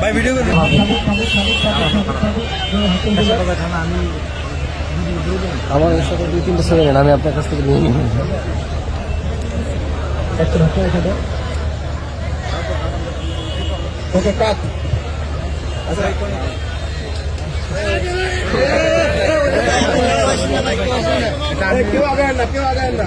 ভাই ভিডিও করবেন আমার এর সাথে দুই তিনটা ছেলে আমি আপনার কাছ থেকে নিয়ে নিব ওকে কাট। কেউ আগে না কেউ আগে না।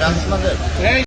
ডান্স মাঝে